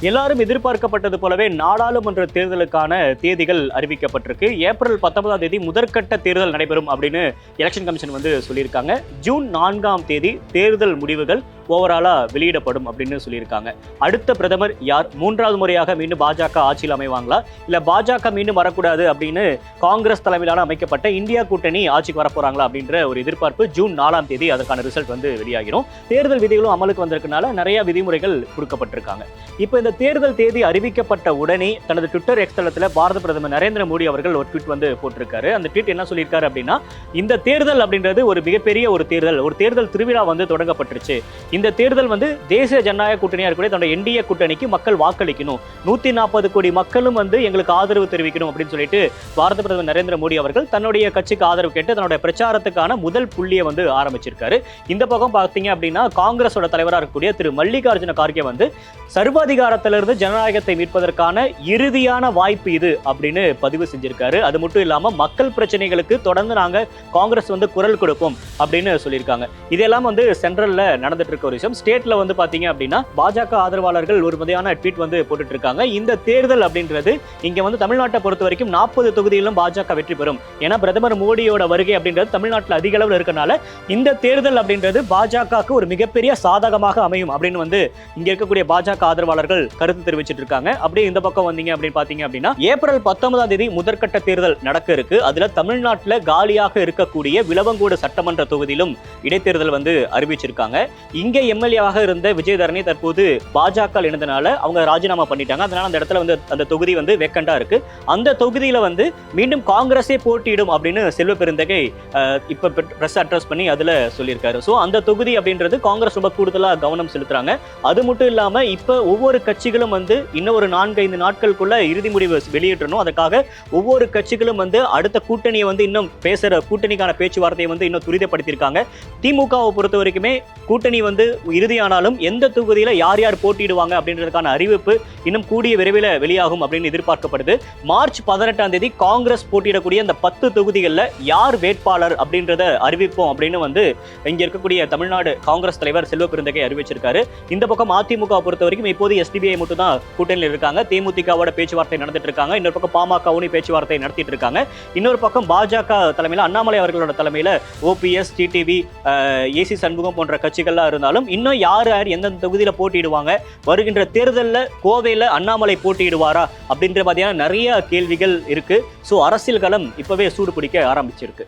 எல்லாரும் எதிர்பார்க்கப்பட்டது போலவே நாடாளுமன்ற தேர்தலுக்கான தேதிகள் அறிவிக்கப்பட்டிருக்கு. ஏப்ரல் பத்தொன்பதாம் தேதி முதற்கட்ட தேர்தல் நடைபெறும் அப்படின்னு எலெக்ஷன் கமிஷன் வந்து சொல்லியிருக்காங்க. ஜூன் நான்காம் தேதி தேர்தல் முடிவுகள் ஓவராலாக வெளியிடப்படும் அப்படின்னு சொல்லியிருக்காங்க. அடுத்த பிரதமர் யார்? மூன்றாவது முறையாக மீண்டும் பாஜக ஆட்சியில் அமைவாங்களா? இல்லை பாஜக மீண்டும் வரக்கூடாது அப்படின்னு காங்கிரஸ் தலைமையிலான அமைக்கப்பட்ட இந்தியா கூட்டணி ஆட்சிக்கு வரப்போறாங்களா அப்படின்ற ஒரு எதிர்பார்ப்பு ஜூன் நாலாம் தேதி அதற்கான ரிசல்ட் வந்து வெளியாகிடும் தேர்தல் விதிகளும் அமலுக்கு வந்திருக்கனால நிறைய விதிமுறைகள் கொடுக்கப்பட்டிருக்காங்க. இப்போ இந்த தேர்தல் தேதி அறிவிக்கப்பட்ட உடனே தனது ட்விட்டர் எக்ஸ் தளத்தில் பாரத பிரதமர் நரேந்திர மோடி அவர்கள் ஒரு ட்விட் வந்து போட்டிருக்காரு. அந்த ட்விட் என்ன சொல்லியிருக்காரு அப்படின்னா இந்த தேர்தல் அப்படின்றது ஒரு மிகப்பெரிய ஒரு தேர்தல் ஒரு தேர்தல் திருவிழா வந்து தொடங்கப்பட்டுருச்சு. இந்த தேர்தல் வந்து தேசிய ஜனநாயக கூட்டணியா இருக்கக்கூடிய தன்னோட என்டிஏ கூட்டணிக்கு மக்கள் வாக்களிக்கணும். நூத்தி நாற்பது கோடி மக்களும் வந்து எங்களுக்கு ஆதரவு தெரிவிக்கணும் அப்படின்னு சொல்லிட்டு பாரத பிரதமர் நரேந்திர மோடி அவர்கள் தன்னுடைய கட்சிக்கு ஆதரவு கேட்டு தன்னுடைய பிரச்சாரத்துக்கான முதல் புள்ளியை வந்து ஆரம்பிச்சிருக்காரு. இந்த பக்கம் பார்த்தீங்க அப்படின்னா காங்கிரஸோட தலைவராக இருக்கக்கூடிய திரு மல்லிகார்ஜுன கார்கே வந்து சர்வாதிகாரத்திலிருந்து ஜனநாயகத்தை மீட்பதற்கான இறுதியான வாய்ப்பு இது அப்படின்னு பதிவு செஞ்சிருக்காரு. அது மட்டும் இல்லாம மக்கள் பிரச்சனைகளுக்கு தொடர்ந்து நாங்கள் காங்கிரஸ் வந்து குரல் கொடுப்போம் அப்படின்னு சொல்லியிருக்காங்க. இதெல்லாம் வந்து சென்ட்ரல்ல நடந்துட்டு இருக்க ஒரு ஸ்டேட்ல வந்து பாத்தீங்க அப்படின்னா பாஜக ஆதரவாளர்கள் ஒரு மதியான ட்வீட் வந்து போட்டுட்டு இருக்காங்க இந்த தேர்தல் அப்படின்றது இங்க வந்து தமிழ்நாட்டை பொறுத்த வரைக்கும் நாற்பது தொகுதியிலும் பாஜக வெற்றி பெறும். ஏன்னா பிரதமர் மோடியோட வருகை அப்படின்றது தமிழ்நாட்டில் அதிக அளவில் இருக்கனால இந்த தேர்தல் அப்படின்றது பாஜகவுக்கு ஒரு மிகப்பெரிய சாதகமாக அமையும் அப்படின்னு வந்து இங்க இருக்கக்கூடிய பாஜக ஆதரவாளர்கள் கருத்து தெரிவிச்சிட்டு இருக்காங்க அப்படியே இந்த பக்கம் வந்தீங்க அப்படின்னு பாத்தீங்க அப்படின்னா ஏப்ரல் பத்தொன்பதாம் தேதி முதற்கட்ட தேர்தல் நடக்க இருக்கு. அதுல தமிழ்நாட்டில் காலியாக இருக்கக்கூடிய விளவங்கோடு சட்டமன்ற தொகுதியிலும் இடைத்தேர்தல் வந்து அறிவிச்சிருக்காங்க. இங்க எம்எல்ஏவாக இருந்த விஜயதரணி தற்போது பாஜக இணைந்தனால அவங்க ராஜினாமா பண்ணிட்டாங்க. அதனால அந்த இடத்துல வந்து அந்த தொகுதி வந்து வேக்கண்டா இருக்கு. அந்த தொகுதியில வந்து மீண்டும் காங்கிரஸே போட்டியிடும் அப்படின்னு செல்வ பெருந்தகை இப்ப பிரஸ் அட்ரஸ் பண்ணி அதுல சொல்லியிருக்காரு. ஸோ அந்த தொகுதி அப்படின்றது காங்கிரஸ் ரொம்ப கூடுதலா கவனம் செலுத்துறாங்க. அது மட்டும் இல்லாம இப்ப ஒவ்வொரு கட்சிகளும் வந்து இன்னும் ஒரு நான்கு ஐந்து நாட்களுக்குள்ள இறுதி முடிவு வெளியிட்டணும் அதுக்காக ஒவ்வொரு கட்சிகளும் வந்து அடுத்த கூட்டணியை வந்து இன்னும் பேசுற கூட்டணிக்கான பேச்சுவார்த்தையை வந்து இன்னும் துரிதப்படுத்தியிருக்காங்க. திமுகவை பொறுத்த வரைக்குமே கூட்டணி வந்து இறுதியானாலும் எந்த தொகுதியில யார் யார் போட்டியிடுவாங்க அப்படின்றதுக்கான அறிவிப்பு இன்னும் கூடிய விரைவில் வெளியாகும் அப்படின்னு எதிர்பார்க்கப்படுது. மார்ச் பதினெட்டாம் தேதி காங்கிரஸ் போட்டியிடக்கூடிய அந்த பத்து தொகுதிகளில் யார் வேட்பாளர் அப்படின்றத அறிவிப்போம் அப்படின்னு வந்து இங்க இருக்கக்கூடிய தமிழ்நாடு காங்கிரஸ் தலைவர் செல்வ பெருந்தகை அறிவிச்சிருக்காரு. இந்த பக்கம் அதிமுக பொறுத்த வரைக்கும் இப்போது எஸ்டிபிஐ மட்டும் தான் கூட்டணியில் இருக்காங்க. தேமுதிகவோட பேச்சுவார்த்தை நடந்துட்டு இருக்காங்க. இன்னொரு பக்கம் பாமகவும் பேச்சுவார்த்தை நடத்திட்டு இருக்காங்க. இன்னொரு பக்கம் பாஜக தலைமையில் அண்ணாமலை அவர்களோட தலைமையில் ஓபிஎஸ் டிடிவி ஏசி சண்முகம் போன்ற கட்சிகள்லாம் இருந்தாலும் இன்னும் யார் யார் எந்தெந்த தொகுதியில் போட்டியிடுவாங்க? வருகின்ற தேர்தலில் கோவையில் அண்ணாமலை போட்டியிடுவாரா? அப்படின்ற மாதிரியான நிறைய கேள்விகள் இருக்கு. ஸோ அரசியல் களம் இப்பவே சூடு பிடிக்க ஆரம்பிச்சிருக்கு.